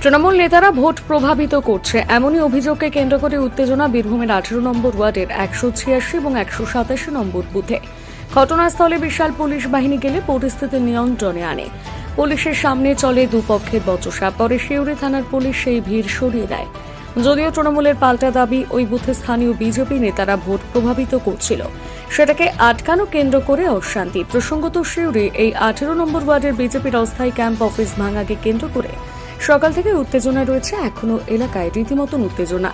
তৃণমূল নেতারা ভোট প্রভাবিত করছে এমনই অভিযোগকে কেন্দ্র করে উত্তেজনা বীরভূমের আঠারো নম্বর ওয়ার্ডের একশো ছিয়াশি এবং একশো সাতাশি নম্বর বুথে ঘটনাস্থলে বিশাল পুলিশ বাহিনী গেলে পরিস্থিতি নিয়ন্ত্রণে আনে পুলিশের সামনে চলে দুপক্ষের বচসা। পরে শিউরি থানার পুলিশ সেই ভিড় সরিয়ে দেয়। যদিও তৃণমূলের পাল্টা দাবি ওই বুথে স্থানীয় বিজেপি নেতারা ভোট প্রভাবিত করছিল। সেটাকে আটকানো কেন্দ্র করে অশান্তি। প্রসঙ্গত শিউরি এই আঠেরো নম্বর ওয়ার্ডের বিজেপির অস্থায়ী ক্যাম্প অফিস ভাঙাকে কেন্দ্র করে। সকাল থেকে উত্তেজনা রয়েছে এখনও এলাকায়। রীতিমতন উত্তেজনা।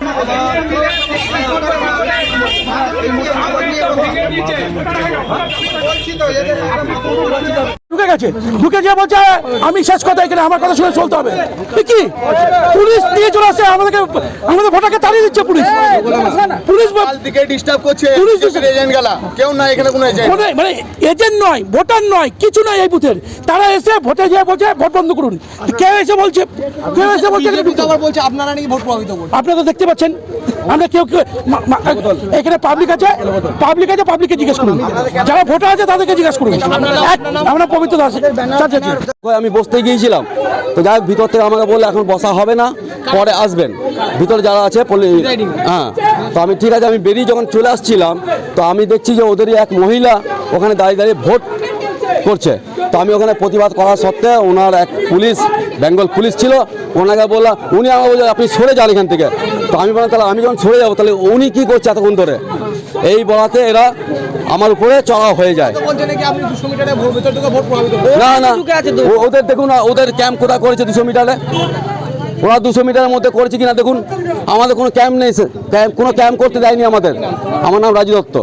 ঢুকে গেছে। ঢুকে গিয়ে বলছে আমি শেষ কথা এখানে আমার কথা শুনে চলতে হবে। কি? পুলিশ নিয়ে চলে আসছে আমাদেরকে আমাদের ভোটারকে তাড়িয়ে দিচ্ছে পুলিশ। পুলিশ থেকে ডিস্টার্ব করছে পুলিশ এজেন্ট গেলা। কেউ না এখানে কোনো এজেন্ট মানে এজেন্ট নয় ভোটার নয় কিছু নয় এই বুথের তারা এসে ভোটে গিয়ে বলছে ভোট বন্ধ করুন। কেউ এসে বলছে কেউ এসে বলছে। বলছে আপনারা নাকি ভোট প্রভাবিত আপনারা তো দেখতে পাচ্ছেন আমরা কেউ কেউ এখানে পাবলিক আছে পাবলিক আছে পাবলিককে জিজ্ঞেস করুন। যারা ভোটার আছে তাদেরকে জিজ্ঞেস করুন। আমরা পবিত্র আমি বসতে গিয়েছিলাম। তো যাই হোক ভিতর থেকে আমাকে বললে এখন বসা হবে না পরে আসবেন। ভিতরে যারা আছে হ্যাঁ তো আমি ঠিক আছে আমি বেরিয়ে যখন চলে আসছিলাম তো আমি দেখছি যে ওদেরই এক মহিলা ওখানে দাঁড়িয়ে দাঁড়িয়ে ভোট করছে। তো আমি ওখানে প্রতিবাদ করা সত্ত্বেও ওনার এক পুলিশ বেঙ্গল পুলিশ ছিল ওনাকে বললাম উনি আমাকে বলছে আপনি সরে যান এখান থেকে। তো আমি বললাম তাহলে আমি যখন সরে যাব তাহলে উনি কী করছে এতক্ষণ ধরে? এই বলাতে এরা আমার উপরে চড়া হয়ে যায়। না না। ওদের দেখুন না ওদের ক্যাম্প কোথায় করেছে দুশো মিটারে? ওরা দুশো মিটারের মধ্যে করেছে কিনা দেখুন। আমাদের কোনো ক্যাম্প নেই ক্যাম্প কোনো ক্যাম্প করতে দেয়নি আমাদের। আমার নাম রাজু দত্ত।